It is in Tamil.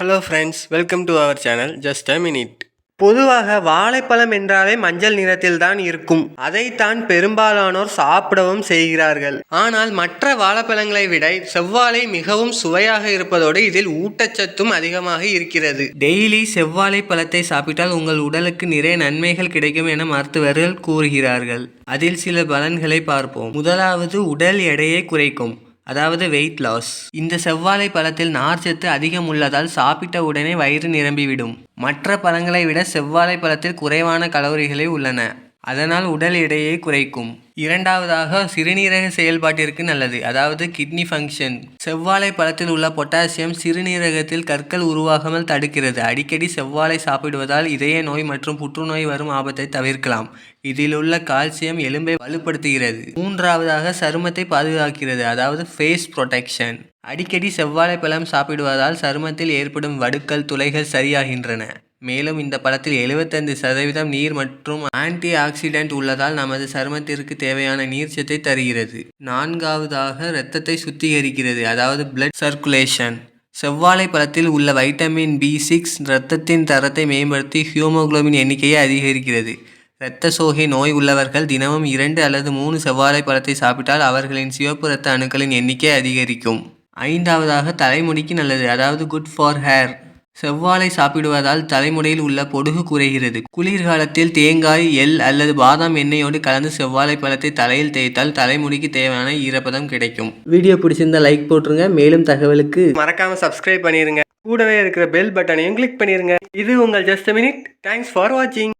Hello friends welcome to our channel just a minute பொதுவாக வாழைப்பழம் என்றாலே மஞ்சள் நிறத்தில் தான் இருக்கும். அதைத்தான் பெரும்பாலானோர் சாப்பிடவும் செய்கிறார்கள். ஆனால் மற்ற வாழைப்பழங்களை விட செவ்வாழை மிகவும் சுவையாக இருப்பதோடு இதில் ஊட்டச்சத்தும் அதிகமாக இருக்கிறது. டெய்லி செவ்வாழை பழத்தை சாப்பிட்டால் உங்கள் உடலுக்கு நிறைய நன்மைகள் கிடைக்கும் என மருத்துவர்கள் கூறுகிறார்கள். அதில் சில பலன்களை பார்ப்போம். முதலாவது உடல் எடையை குறைக்கும். அதாவது வெயிட் லாஸ் இந்த செவ்வாழை பழத்தில் நார்ச்சத்து அதிகம் உள்ளதால் சாப்பிட்ட உடனே வயிறு நிரம்பிவிடும். மற்ற பழங்களை விட செவ்வாழை பழத்தில் குறைவான கலோரிகளே உள்ளன. அதனால் உடல் எடையை குறைக்கும். இரண்டாவதாக சிறுநீரக செயல்பாட்டிற்கு நல்லது. அதாவது கிட்னி ஃபங்க்ஷன் செவ்வாழை பழத்தில் உள்ள பொட்டாசியம் சிறுநீரகத்தில் கற்கள் உருவாகாமல் தடுக்கிறது. அடிக்கடி செவ்வாழை சாப்பிடுவதால் இதய நோய் மற்றும் புற்றுநோய் வரும் ஆபத்தை தவிர்க்கலாம். இதில் உள்ள கால்சியம் எலும்பை வலுப்படுத்துகிறது. மூன்றாவதாக சருமத்தை பாதுகாக்கிறது. அதாவது ஃபேஸ் ப்ரொடெக்ஷன் அடிக்கடி செவ்வாழை பழம் சாப்பிடுவதால் சருமத்தில் ஏற்படும் வடுக்கள் துளைகள் சரியாகின்றன. மேலும் இந்த பழத்தில் 75% சதவீதம் நீர் மற்றும் ஆன்டி ஆக்சிடென்ட் உள்ளதால் நமது சருமத்திற்கு தேவையான நீர்ச்சத்தை தருகிறது. நான்காவதாக இரத்தத்தை சுத்திகரிக்கிறது அதாவது பிளட் சர்க்குலேஷன் செவ்வாழை பழத்தில் உள்ள வைட்டமின் பி சிக்ஸ் இரத்தத்தின் தரத்தை மேம்படுத்தி ஹியூமோகுளோபின் எண்ணிக்கையை அதிகரிக்கிறது. இரத்த சோகை நோய் உள்ளவர்கள் தினமும் இரண்டு அல்லது மூணு செவ்வாழை பழத்தை சாப்பிட்டால் அவர்களின் சிவப்பு இரத்த அணுக்களின் எண்ணிக்கை அதிகரிக்கும். ஐந்தாவதாக தலைமுடிக்கு நல்லது அதாவது குட் ஃபார் ஹேர் செவ்வாழை சாப்பிடுவதால் தலைமுடியில் உள்ள பொடுகு குறைகிறது. குளிர்காலத்தில் தேங்காய் எள் அல்லது பாதாம் எண்ணெயோடு கலந்து செவ்வாழை பழத்தை தலையில் தேய்த்தால் தலைமுடிக்கு தேவையான ஈரப்பதம் கிடைக்கும். வீடியோ பிடிச்சிருந்தா லைக் போட்டுருங்க. மேலும் தகவலுக்கு மறக்காம சப்ஸ்கிரைப் பண்ணிருங்க. கூடவே இருக்கிற பெல் பட்டனையும் கிளிக் பண்ணிருங்க. இது உங்கள் ஜஸ்ட் மினிட் தேங்க்ஸ் ஃபார் வாட்சிங்